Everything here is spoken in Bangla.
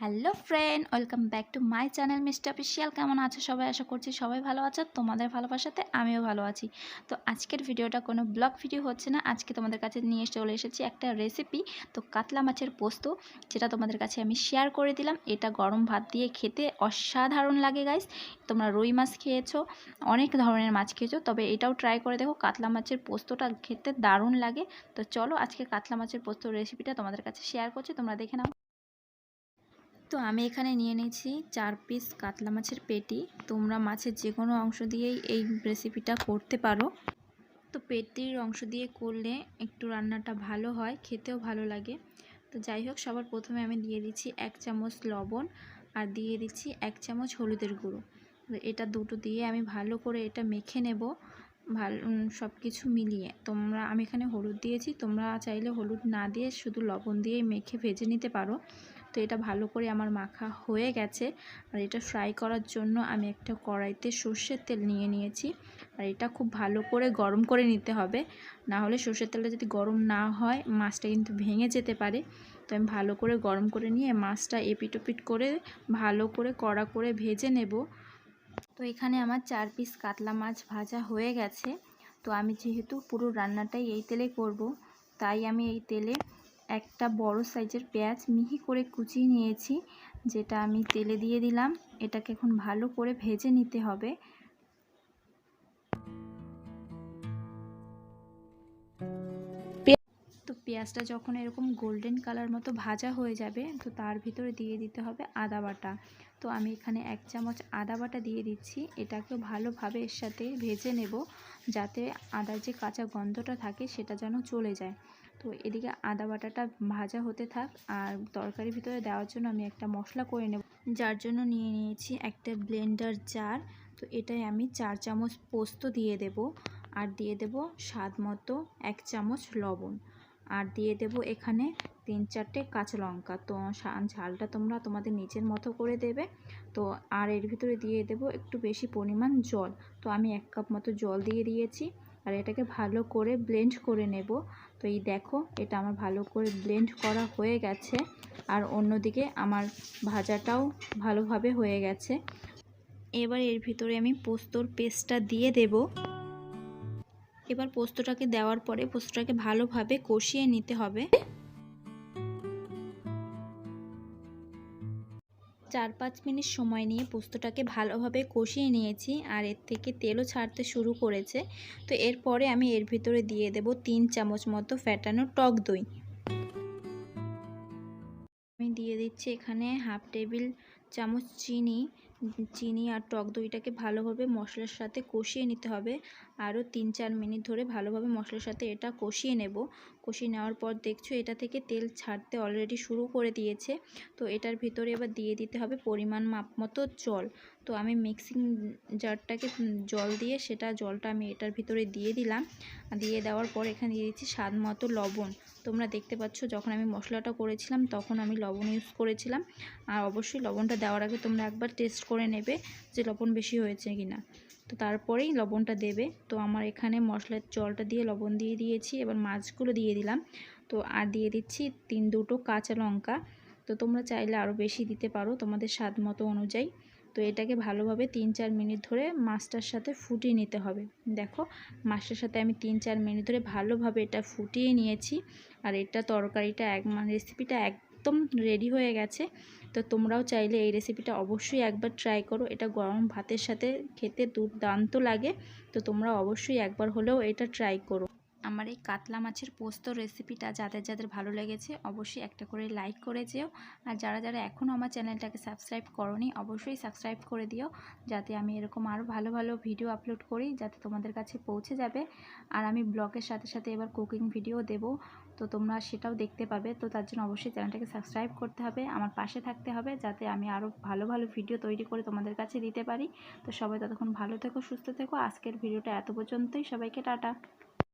Hello friend, welcome back to my channel mister official. কেমন আছো? সবাই আশা করছি সবাই ভালো আছো। তোমাদের ভালোবাসাতে আমিও ভালো আছি। তো আজকের ভিডিওটা কোনো ব্লগ ভিডিও হচ্ছে না। আজকে তোমাদের কাছে নিয়ে চলে এসেছি একটা রেসিপি তো কাতলা মাছের পোস্ত, যেটা তোমাদের কাছে আমি শেয়ার করে দিলাম। এটা গরম ভাত দিয়ে খেতে অসাধারণ লাগে গাইস তোমরা রুই মাছ খেয়েছো, অনেক ধরনের মাছ খেয়েছো, তবে এটাও ট্রাই করে দেখো, কাতলা মাছের পোস্তটা খেতে দারুণ লাগে। তো চলো আজকে কাতলা মাছের পোস্ত রেসিপিটা তোমাদের কাছে শেয়ার করছি, তোমরা দেখে নাও। তো আমি এখানে নিয়ে নিয়েছি চার পিস কাতলা মাছের পেটি। তোমরা মাছের যে কোনো অংশ দিয়েই এই রেসিপিটা করতে পারো। তো পেটির অংশ দিয়ে করলে একটু রান্নাটা ভালো হয়, খেতেও ভালো লাগে। তো যাই হোক, সবার প্রথমে আমি দিয়ে দিচ্ছি এক চামচ লবণ আর দিয়ে দিচ্ছি এক চামচ হলুদের গুঁড়ো। এটা দুটো দিয়ে আমি ভালো করে এটা মেখে নেব, ভালো সব কিছু মিলিয়ে। তোমরা, আমি এখানে হলুদ দিয়েছি, তোমরা চাইলে হলুদ না দিয়ে শুধু লবণ দিয়েই মেখে ভেজে নিতে পারো। তো এটা ভালো করে আমার মাখা হয়ে গেছে। আর এটা ফ্রাই করার জন্য আমি একটা কড়াইতে সর্ষের তেল নিয়ে নিয়েছি। আর এটা খুব ভালো করে গরম করে নিতে হবে। না হলে সর্ষের তেলটা যদি গরম না হয়, মাছটা কিন্তু ভেঙে যেতে পারে। তো আমি ভালো করে গরম করে নিয়ে মাছটা এপিটোপিট করে ভালো করে কড়া করে ভেজে নেব। তো এখানে আমার চার পিস কাতলা মাছ ভাজা হয়ে গেছে। তো আমি যেহেতু পুরো রান্নাটাই এই তেলে করব, তাই আমি এই তেলে একটা বড় সাইজের পেঁয়াজ মিহি করে কুচিয়ে নিয়েছি, যেটা আমি তেলে দিয়ে দিলাম। এটাকে এখন ভালো করে ভেজে নিতে হবে। তো পেঁয়াজটা যখন এরকম গোল্ডেন কালার মতো ভাজা হয়ে যাবে, তো তার ভিতরে দিয়ে দিতে হবে আদা বাটা। তো আমি এখানে এক চামচ আদা বাটা দিয়ে দিচ্ছি। এটাকেও ভালোভাবে এর সাথে ভেজে নেব, যাতে আদার যে কাঁচা গন্ধটা থাকে, সেটা যেন চলে যায়। তো এদিকে আদা বাটাটা ভাজা হতে থাক আর তরকারির ভিতরে দেওয়ার জন্য আমি একটা মশলা করে নেব। যার জন্য নিয়ে নিয়েছি একটা ব্লেন্ডার জার। তো এটাই আমি চার চামচ পোস্ত দিয়ে দেব আর দিয়ে দেব স্বাদ মতো এক চামচ লবণ। আর দিয়ে দেব এখানে তিন চারটে কাঁচা লঙ্কা। তো ঝালটা তোমরা তোমাদের নিজের মতো করে দেবে। তো আর এর ভিতরে দিয়ে দেব একটু বেশি পরিমাণ জল। তো আমি এক কাপ মতো জল দিয়ে দিয়েছি। আর এটাকে ভালো করে ব্লেন্ড করে নেব। তো এই দেখো, এটা আমার ভালো করে ব্লেন্ড করা হয়ে গেছে। আর অন্যদিকে আমার ভাজাটাও ভালোভাবে হয়ে গেছে। এবার এর ভিতরে আমি পোস্তর পেস্টটা দিয়ে দেব। এবার পোস্তটাকে দেওয়ার পরে পোস্তটাকে ভালোভাবে কষিয়ে নিতে হবে। চার পাঁচ মিনিট সময় নিয়ে পোস্তটাকে ভালোভাবে কষিয়ে নিয়েছি আর এর থেকে তেলও ছাড়তে শুরু করেছে। তো এরপরে আমি এর ভিতরে দিয়ে দেব তিন চামচ মতো ফ্যাটানো টক দই। আমি দিয়ে দিচ্ছি এখানে হাফ টেবিল চামচ চিনি। চিনি আর টক দইটাকে ভালোভাবে মশলার সাথে কষিয়ে নিতে হবে। আরও তিন চার মিনিট ধরে ভালোভাবে মশলার সাথে এটা কষিয়ে নেব। কষিয়ে নেওয়ার পর দেখছ এটা থেকে তেল ছাড়তে অলরেডি শুরু করে দিয়েছে। তো এটার ভিতরে এবার দিয়ে দিতে হবে পরিমাণ মাপ মতো জল। তো আমি মিক্সিং জারটাকে জল দিয়ে সেটা জলটা আমি এটার ভিতরে দিয়ে দিলাম। দিয়ে দেওয়ার পর এখানে দিয়ে দিচ্ছি স্বাদ মতো লবণ। তোমরা দেখতে পাচ্ছ যখন আমি মশলাটা করেছিলাম তখন আমি লবণ ইউজ করেছিলাম। আর অবশ্যই লবণটা দেওয়ার আগে তোমরা একবার টেস্ট করে নেবে যে লবণ বেশি হয়েছে কিনা। তো তারপরেই লবণটা দেবে। তো আমার এখানে মশলার জলটা দিয়ে লবণ দিয়ে দিয়েছি, এবার মাছগুলো দিয়ে দিলাম। তো আর দিয়ে দিচ্ছি তিন দুটো কাঁচা লঙ্কা। তো তোমরা চাইলে আরও বেশি দিতে পারো তোমাদের স্বাদ মতো অনুযায়ী। তো এটাকে ভালোভাবে তিন চার মিনিট ধরে মাছটার সাথে ফুটিয়ে নিতে হবে। দেখো, মাছটার সাথে আমি তিন চার মিনিট ধরে ভালোভাবে এটা ফুটিয়ে নিয়েছি। আর এটা তরকারিটা এক মানে রেসিপিটা একদম রেডি হয়ে গেছে। তো তোমরাও চাইলে এই রেসিপিটা অবশ্যই একবার ট্রাই করো। এটা গরম ভাতের সাথে খেতে দুর্দান্ত লাগে। তো তোমরা অবশ্যই একবার হলেও এটা ট্রাই করো। আমার এই কাতলা মাছের পোস্ত রেসিপিটা যাদের যাদের ভালো লেগেছে অবশ্যই একটা করে লাইক করে যেও। আর যারা যারা এখনও আমার চ্যানেলটাকে সাবস্ক্রাইব করনি অবশ্যই সাবস্ক্রাইব করে দিও, যাতে আমি এরকম আরও ভালো ভালো ভিডিও আপলোড করি, যাতে তোমাদের কাছে পৌঁছে যাবে। আর আমি ব্লগের সাথে সাথে এবার কুকিং ভিডিও দেব, তো তোমরা সেটাও দেখতে পাবে। তো তার জন্য অবশ্যই চ্যানেলটাকে সাবস্ক্রাইব করতে হবে, আমার পাশে থাকতে হবে, যাতে আমি আরও ভালো ভালো ভিডিও তৈরি করে তোমাদের কাছে দিতে পারি। তো সবাই ততক্ষণ ভালো থেকো, সুস্থ থেকো। আজকের ভিডিওটা এত পর্যন্তই। সবাইকে টাটা।